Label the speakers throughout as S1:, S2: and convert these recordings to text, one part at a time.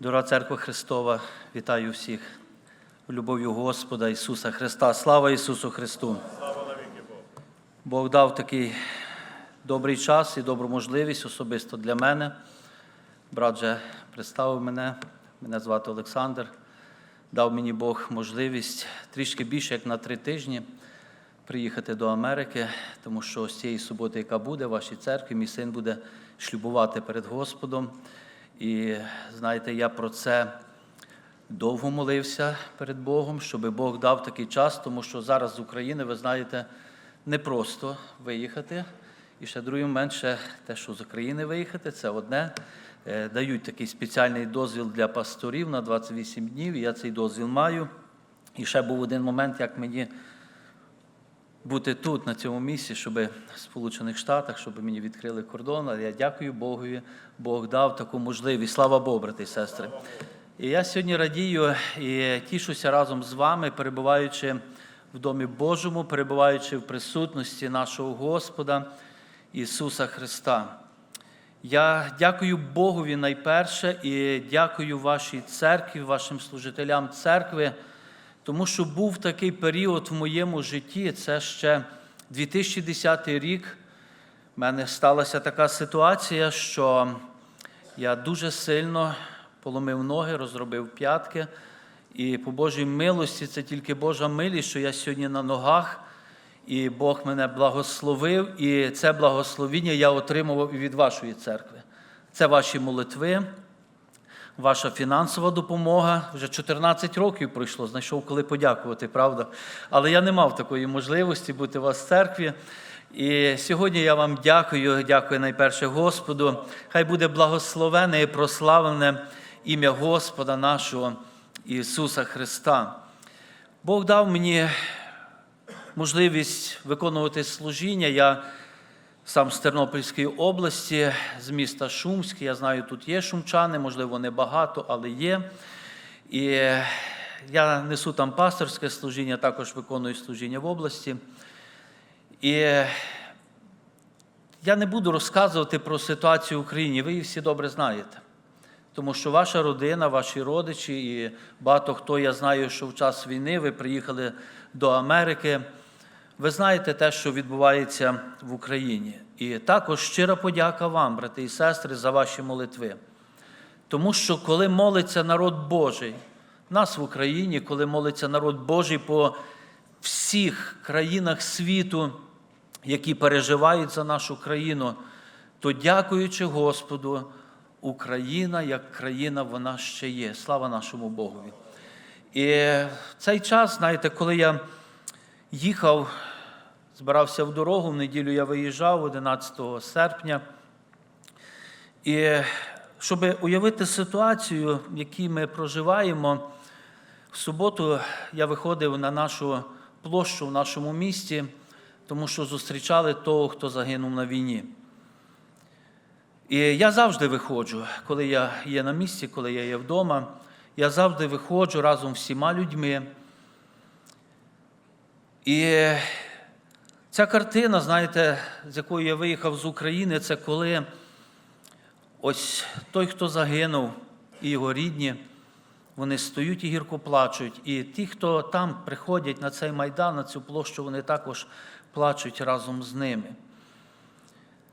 S1: Дорога церква Христова, вітаю всіх любов'ю Господа Ісуса Христа. Слава Ісусу Христу! Бог дав такий добрий час і добру можливість особисто для мене. Брат вже представив мене, мене звати Олександр. Дав мені Бог можливість трішки більше, як на три тижні, приїхати до Америки, тому що з цієї суботи, яка буде в вашій церкві, мій син буде шлюбувати перед Господом. І знаєте, я про це довго молився перед Богом, щоб Бог дав такий час, тому що зараз з України, ви знаєте, непросто виїхати. І ще другий момент, ще те, що з України виїхати, це одне. Е, Дають такий спеціальний дозвіл для пасторів на 28 днів, і я цей дозвіл маю. І ще був один момент, як мені бути тут, на цьому місці, щоб в Сполучених Штатах, щоб мені відкрили кордон. Але я дякую Богові, Бог дав таку можливість. Слава Богу, брати і сестри. І я сьогодні радію і тішуся разом з вами, перебуваючи в Домі Божому, перебуваючи в присутності нашого Господа Ісуса Христа. Я дякую Богові найперше і дякую вашій церкві, вашим служителям церкви, тому що був такий період в моєму житті, це ще 2010 рік. У мене сталася така ситуація, що я дуже сильно поломив ноги, розробив п'ятки. І по Божій милості, це тільки Божа милість, що я сьогодні на ногах, і Бог мене благословив, і це благословіння я отримував від вашої церкви. Це ваші молитви, ваша фінансова допомога. Вже 14 років пройшло, знайшов, коли подякувати, правда. Але я не мав такої можливості бути у вас в церкві. І сьогодні я вам дякую, дякую найперше Господу. Хай буде благословене і прославлене ім'я Господа нашого Ісуса Христа. Бог дав мені можливість виконувати служіння. Я сам з Тернопільської області, з міста Шумськ. Я знаю, тут є шумчани, можливо, не багато, але є. І я несу там пасторське служіння, також виконую служіння в області. І я не буду розказувати про ситуацію в Україні, ви її всі добре знаєте. Тому що ваша родина, ваші родичі і багато хто я знаю, що в час війни ви приїхали до Америки. Ви знаєте те, що відбувається в Україні. І також щира подяка вам, брати і сестри, за ваші молитви. Тому що коли молиться народ Божий, нас в Україні, коли молиться народ Божий по всіх країнах світу, які переживають за нашу країну, то дякуючи Господу, Україна як країна, вона ще є. Слава нашому Богові. І в цей час, знаєте, коли я їхав, збирався в дорогу, в неділю я виїжджав 11 серпня. І щоб уявити ситуацію, в якій ми проживаємо, в суботу я виходив на нашу площу в нашому місті, тому що зустрічали того, хто загинув на війні. І я завжди виходжу, коли я є на місці, коли я є вдома, я завжди виходжу разом з всіма людьми. І ця картина, знаєте, з якою я виїхав з України, це коли ось той, хто загинув, і його рідні, вони стоють і гірко плачуть. І ті, хто там приходять на цей майдан, на цю площу, вони також плачуть разом з ними.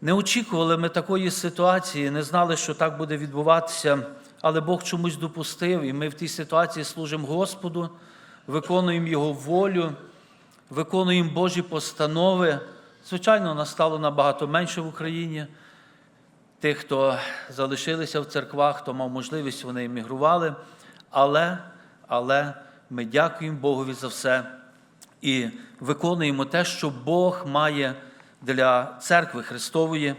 S1: Не очікували ми такої ситуації, не знали, що так буде відбуватися, але Бог чомусь допустив, і ми в тій ситуації служимо Господу, виконуємо Його волю, виконуємо Божі постанови. Звичайно, нас стало набагато менше в Україні. Тих, хто залишилися в церквах, хто мав можливість, вони емігрували. Але, але ми дякуємо Богові за все і виконуємо те, що Бог має для церкви Христової.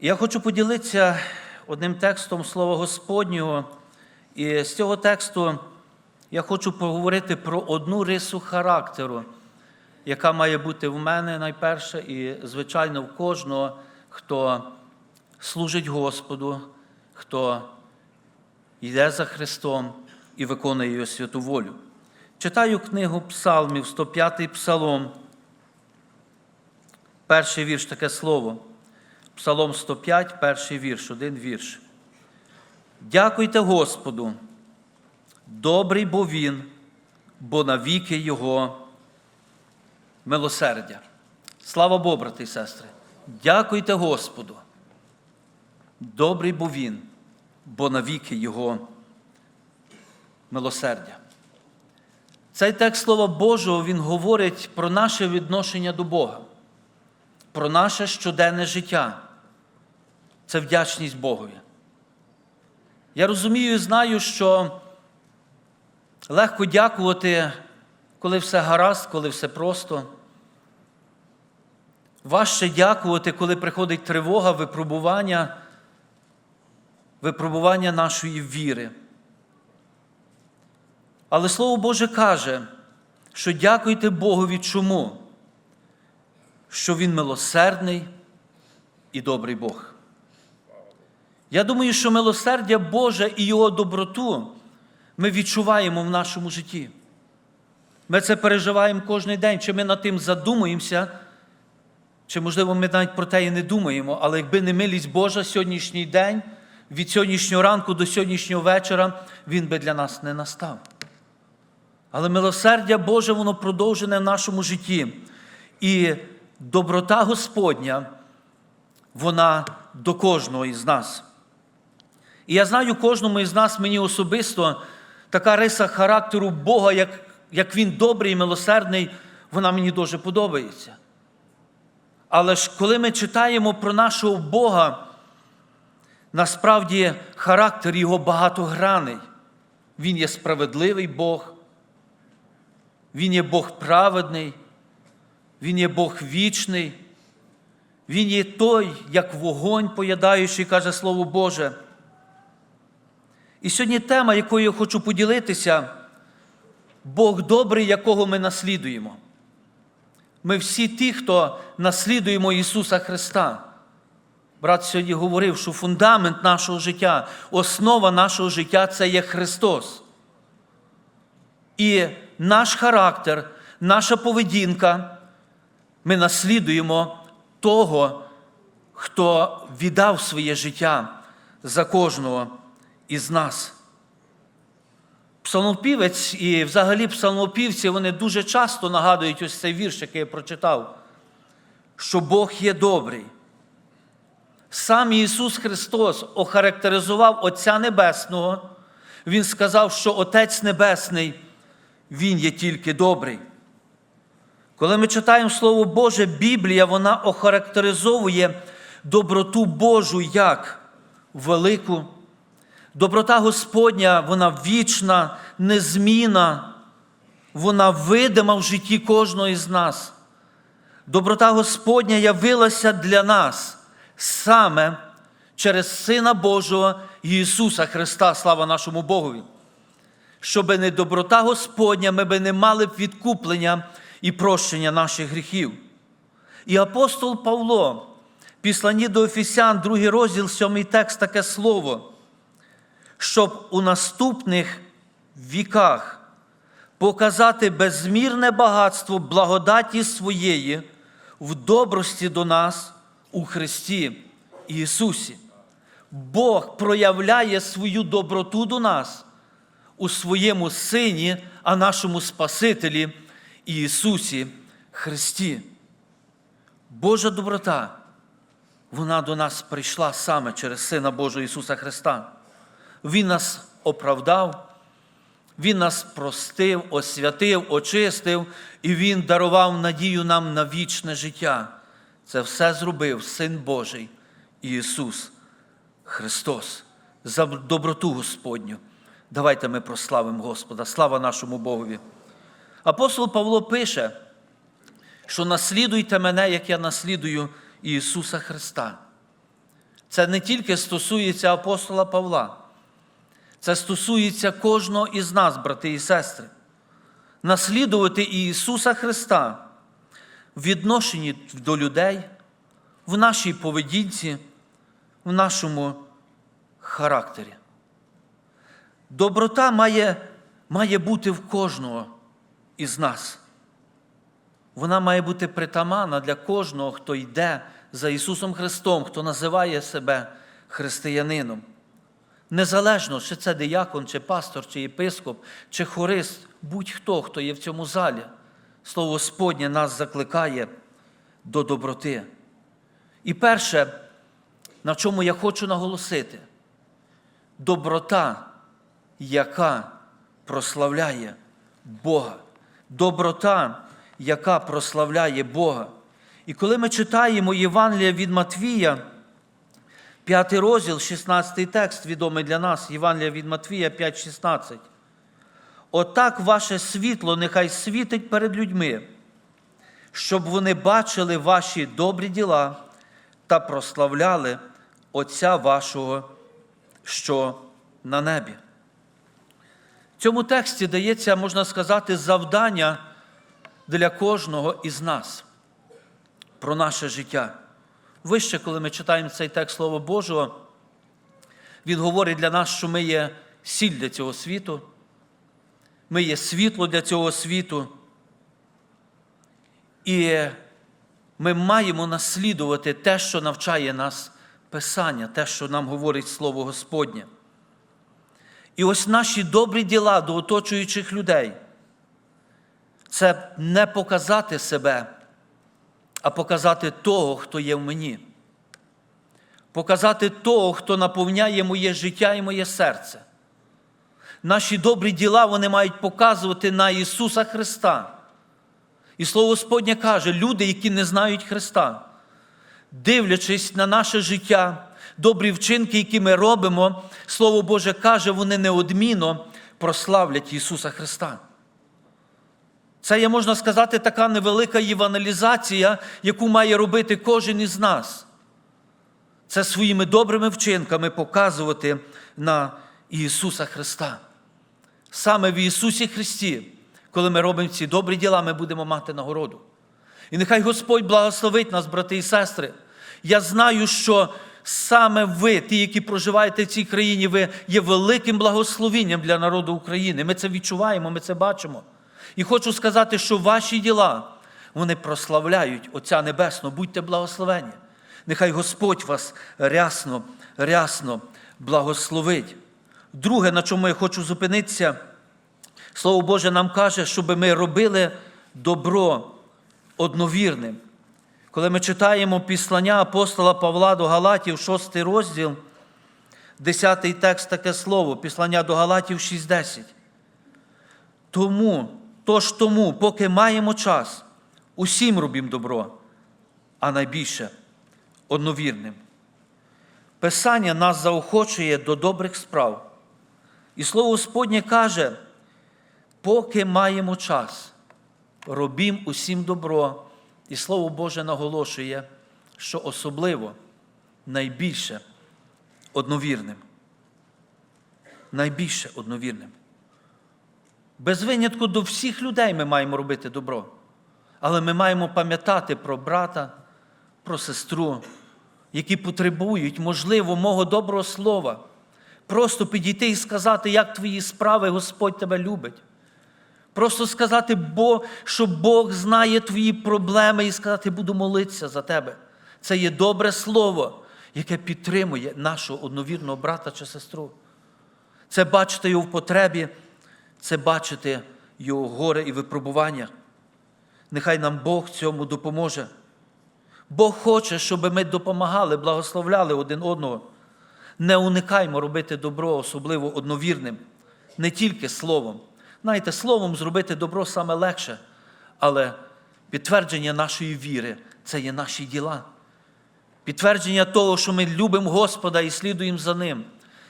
S1: Я хочу поділитися одним текстом Слова Господнього. І з цього тексту я хочу поговорити про одну рису характеру, яка має бути в мене найперше, і, звичайно, в кожного, хто служить Господу, хто йде за Христом і виконує його святу волю. Читаю книгу Псалмів, 105-й псалом. Перший вірш таке слово. Псалом 105, перший вірш, один вірш. Дякуйте Господу, добрий бо Він, бо навіки Його милосердя. Слава Богу, брати і сестри! Дякуйте Господу. Добрий бо Він, бо навіки Його милосердя. Цей текст Слова Божого він говорить про наше відношення до Бога, про наше щоденне життя. Це вдячність Богові. Я розумію і знаю, що легко дякувати, коли все гаразд, коли все просто. Важче дякувати, коли приходить тривога, випробування, випробування нашої віри. Але Слово Боже каже, що дякуйте Богові чому? Що Він милосердний і добрий Бог. Я думаю, що милосердя Боже і Його доброту ми відчуваємо в нашому житті. Ми це переживаємо кожен день, чи ми над тим задумуємося, чи, можливо, ми навіть про те і не думаємо, але якби не милість Божа сьогоднішній день, від сьогоднішнього ранку до сьогоднішнього вечора, він би для нас не настав. Але милосердя Боже, воно продовжене в нашому житті. І доброта Господня, вона до кожного із нас. І я знаю, кожному із нас, мені особисто, така риса характеру Бога, як, як Він добрий і милосердний, вона мені дуже подобається. Але ж коли ми читаємо про нашого Бога, насправді характер його багатограний. Він є справедливий Бог, Він є Бог праведний, Він є Бог вічний, Він є той, як вогонь поядаючий, каже Слово Боже. І сьогодні тема, якою я хочу поділитися, Бог добрий, якого ми наслідуємо. Ми всі ті, хто наслідуємо Ісуса Христа. Брат сьогодні говорив, що фундамент нашого життя, основа нашого життя це є Христос. І наш характер, наша поведінка, ми наслідуємо того, хто віддав своє життя за кожного із нас. Псалмопівець і взагалі псалмопівці вони дуже часто нагадують ось цей вірш, який я прочитав, що Бог є добрий. Сам Ісус Христос охарактеризував Отця Небесного. Він сказав, що Отець Небесний, Він є тільки добрий. Коли ми читаємо Слово Боже, Біблія вона охарактеризовує доброту Божу як велику. Доброта Господня, вона вічна, незмінна, вона видима в житті кожного із нас. Доброта Господня явилася для нас саме через Сина Божого Ісуса Христа, слава нашому Богові. Щоби не доброта Господня, ми би не мали б відкуплення і прощення наших гріхів. І апостол Павло, післані до Офісян, другий розділ, сьомий текст, таке слово, щоб у наступних віках показати безмірне багатство благодаті своєї в добрості до нас у Христі Ісусі. Бог проявляє свою доброту до нас у своєму Сині, а нашому Спасителі Ісусі Христі. Божа доброта, вона до нас прийшла саме через Сина Божого Ісуса Христа. Він нас оправдав, Він нас простив, освятив, очистив, і Він дарував надію нам на вічне життя. Це все зробив Син Божий Ісус Христос за доброту Господню. Давайте ми прославимо Господа. Слава нашому Богові. Апостол Павло пише, що наслідуйте мене, як я наслідую Ісуса Христа. Це не тільки стосується апостола Павла, це стосується кожного із нас, брати і сестри. Наслідувати Ісуса Христа в відношенні до людей, в нашій поведінці, в нашому характері. Доброта має, має бути в кожного із нас. Вона має бути притаманна для кожного, хто йде за Ісусом Христом, хто називає себе християнином. Незалежно, чи це диякон, чи пастор, чи єпископ, чи хорист, будь-хто, хто є в цьому залі, Слово Господнє нас закликає до доброти. І перше, на чому я хочу наголосити, доброта, яка прославляє Бога. Доброта, яка прославляє Бога. І коли ми читаємо Євангелія від Матвія, П'ятий розділ, 16 текст, відомий для нас, Євангелія від Матвія 5,16. Отак ваше світло нехай світить перед людьми, щоб вони бачили ваші добрі діла та прославляли Отця вашого, що на небі. В цьому тексті дається, можна сказати, завдання для кожного із нас про наше життя. Вище, коли ми читаємо цей текст Слова Божого, він говорить для нас, що ми є сіль для цього світу, ми є світло для цього світу. І ми маємо наслідувати те, що навчає нас Писання, те, що нам говорить Слово Господнє. І ось наші добрі діла до оточуючих людей це не показати себе а показати того, хто є в мені. Показати того, хто наповняє моє життя і моє серце. Наші добрі діла вони мають показувати на Ісуса Христа. І Слово Господнє каже, люди, які не знають Христа, дивлячись на наше життя, добрі вчинки, які ми робимо, Слово Боже каже, вони неодмінно прославлять Ісуса Христа. Це є, можна сказати, така невелика євангелізація, яку має робити кожен із нас. Це своїми добрими вчинками показувати на Ісуса Христа. Саме в Ісусі Христі, коли ми робимо ці добрі діла, ми будемо мати нагороду. І нехай Господь благословить нас, брати і сестри. Я знаю, що саме ви, ті, які проживаєте в цій країні, ви є великим благословенням для народу України. Ми це відчуваємо, ми це бачимо. І хочу сказати, що ваші діла, вони прославляють Отця Небесного. Будьте благословені. Нехай Господь вас рясно, рясно благословить. Друге, на чому я хочу зупинитися, Слово Боже нам каже, щоб ми робили добро одновірним. Коли ми читаємо післання апостола Павла до Галатів, 6 розділ, 10 текст таке слово, післання до Галатів 6.10. Тому, тож тому, поки маємо час, усім робім добро, а найбільше одновірним. Писання нас заохочує до добрих справ. І слово Господнє каже, поки маємо час, робім усім добро. І Слово Боже наголошує, що особливо найбільше одновірним. Найбільше одновірним. Без винятку до всіх людей ми маємо робити добро. Але ми маємо пам'ятати про брата, про сестру, які потребують, можливо, мого доброго слова. Просто підійти і сказати, як твої справи, Господь тебе любить. Просто сказати, що Бог знає твої проблеми і сказати, буду молитися за тебе. Це є добре слово, яке підтримує нашого одновірного брата чи сестру. Це бачити його в потребі, це бачити його горе і випробування. Нехай нам Бог цьому допоможе. Бог хоче, щоб ми допомагали, благословляли один одного. Не уникаймо робити добро, особливо одновірним, не тільки словом. Знаєте, словом зробити добро саме легше, але підтвердження нашої віри це є наші діла. Підтвердження того, що ми любимо Господа і слідуємо за Ним,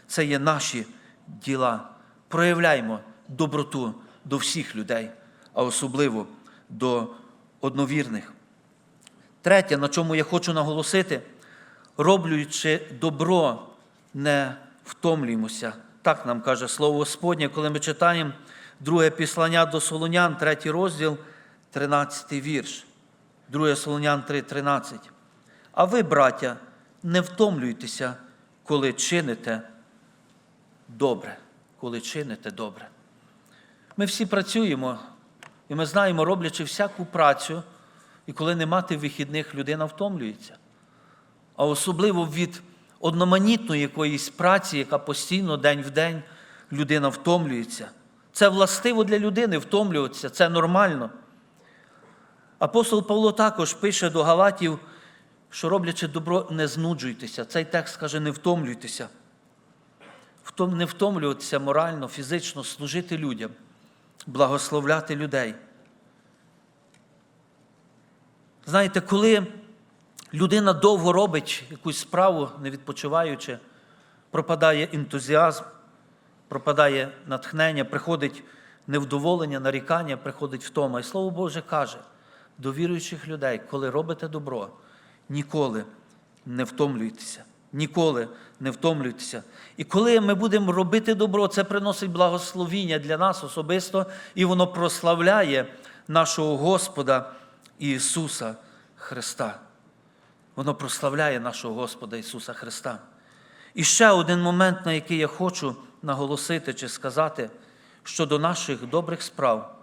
S1: це є наші діла. Проявляємо доброту до всіх людей, а особливо до одновірних. Третє, на чому я хочу наголосити, роблячи добро, не втомлюємося. Так нам каже Слово Господнє, коли ми читаємо друге післання до Солонян, третій розділ, 13 вірш. Друге Солонян 3, 13. А ви, браття, не втомлюйтеся, коли чините добре. Коли чините добре. Ми всі працюємо, і ми знаємо, роблячи всяку працю, і коли не мати вихідних, людина втомлюється. А особливо від одноманітної якоїсь праці, яка постійно день в день людина втомлюється. Це властиво для людини втомлюватися, це нормально. Апостол Павло також пише до Галатів, що роблячи добро, не знуджуйтеся. Цей текст каже, не втомлюйтеся. Не втомлюватися морально, фізично, служити людям, благословляти людей. Знаєте, коли людина довго робить якусь справу, не відпочиваючи, пропадає ентузіазм, пропадає натхнення, приходить невдоволення, нарікання, приходить втома. І Слово Боже каже до віруючих людей, коли робите добро, ніколи не втомлюйтеся. Ніколи не втомлюйтеся. І коли ми будемо робити добро, це приносить благословіння для нас особисто, і воно прославляє нашого Господа Ісуса Христа. Воно прославляє нашого Господа Ісуса Христа. І ще один момент, на який я хочу наголосити чи сказати щодо наших добрих справ,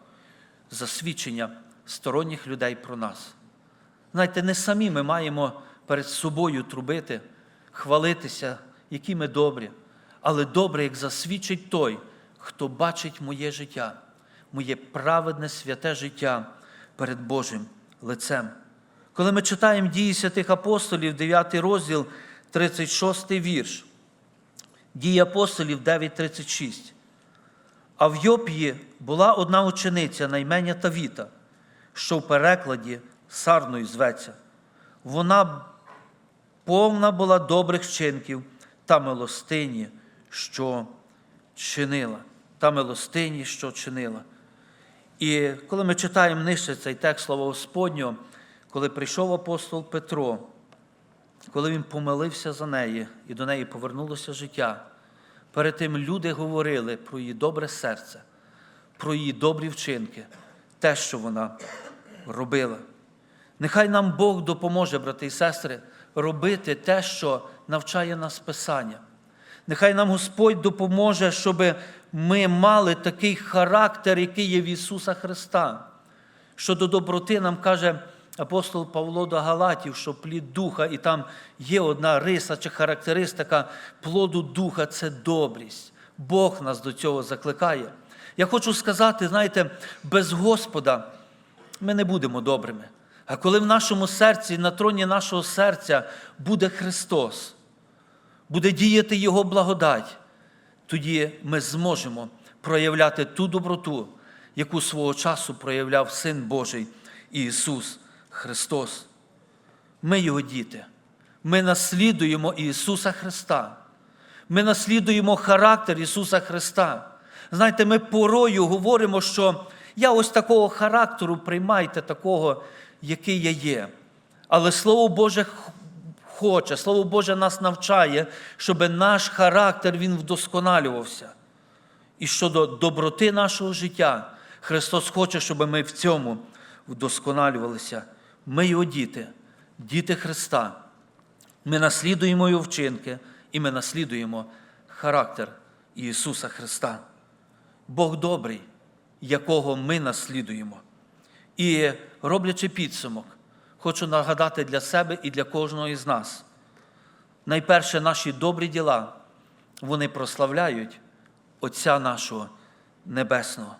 S1: засвідчення сторонніх людей про нас. Знаєте, не самі ми маємо перед собою трубити, хвалитися, які ми добрі, але добре, як засвідчить той, хто бачить моє життя, моє праведне святе життя перед Божим лицем. Коли ми читаємо дії святих апостолів, 9 розділ, 36 вірш, дії апостолів 9.36. А в Йопії була одна учениця на ім'я Тавіта, що в перекладі Сарною зветься. Вона повна була добрих вчинків та милостині, що чинила. Та милостині, що чинила. І коли ми читаємо нижче цей текст Слова Господнього, коли прийшов апостол Петро, коли він помилився за неї і до неї повернулося життя, перед тим люди говорили про її добре серце, про її добрі вчинки, те, що вона робила. Нехай нам Бог допоможе, брати і сестри, робити те, що навчає нас Писання. Нехай нам Господь допоможе, щоб ми мали такий характер, який є в Ісуса Христа. Що до доброти нам каже апостол Павло до Галатів, що плід духа, і там є одна риса чи характеристика плоду духа це добрість. Бог нас до цього закликає. Я хочу сказати, знаєте, без Господа ми не будемо добрими. А коли в нашому серці, на троні нашого серця буде Христос, буде діяти Його благодать, тоді ми зможемо проявляти ту доброту, яку свого часу проявляв Син Божий Ісус Христос. Ми Його діти. Ми наслідуємо Ісуса Христа. Ми наслідуємо характер Ісуса Христа. Знаєте, ми порою говоримо, що я ось такого характеру приймайте такого, який я є. Але Слово Боже хоче, Слово Боже нас навчає, щоб наш характер він вдосконалювався. І щодо доброти нашого життя, Христос хоче, щоб ми в цьому вдосконалювалися. Ми його діти, діти Христа. Ми наслідуємо його вчинки, і ми наслідуємо характер Ісуса Христа. Бог добрий, якого ми наслідуємо. І роблячи підсумок, хочу нагадати для себе і для кожного із нас. Найперше, наші добрі діла, вони прославляють Отця нашого Небесного.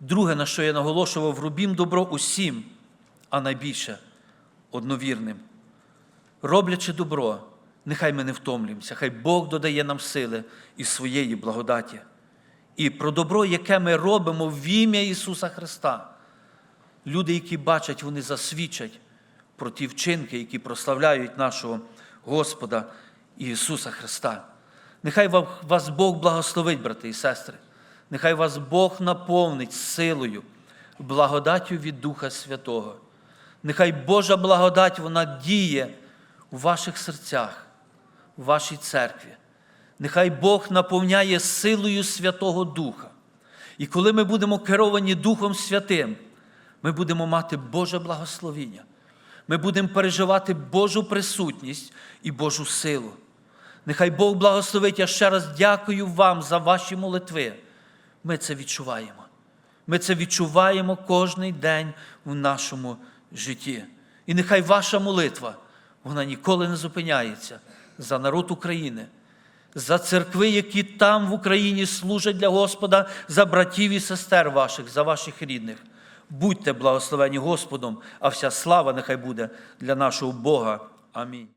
S1: Друге, на що я наголошував, робім добро усім, а найбільше одновірним. Роблячи добро, нехай ми не втомлюємося, хай Бог додає нам сили і своєї благодаті. І про добро, яке ми робимо в ім'я Ісуса Христа. Люди, які бачать, вони засвідчать про ті вчинки, які прославляють нашого Господа Ісуса Христа. Нехай вас Бог благословить, брати і сестри. Нехай вас Бог наповнить силою, благодаттю від Духа Святого. Нехай Божа благодать вона діє у ваших серцях, у вашій церкві. Нехай Бог наповняє силою Святого Духа. І коли ми будемо керовані Духом Святим, ми будемо мати Боже благословіння. Ми будемо переживати Божу присутність і Божу силу. Нехай Бог благословить. Я ще раз дякую вам за ваші молитви. Ми це відчуваємо. Ми це відчуваємо кожний день в нашому житті. І нехай ваша молитва, вона ніколи не зупиняється, за народ України, за церкви, які там в Україні служать для Господа, за братів і сестер ваших, за ваших рідних. Будьте благословені Господом, а вся слава нехай буде для нашого Бога. Амінь.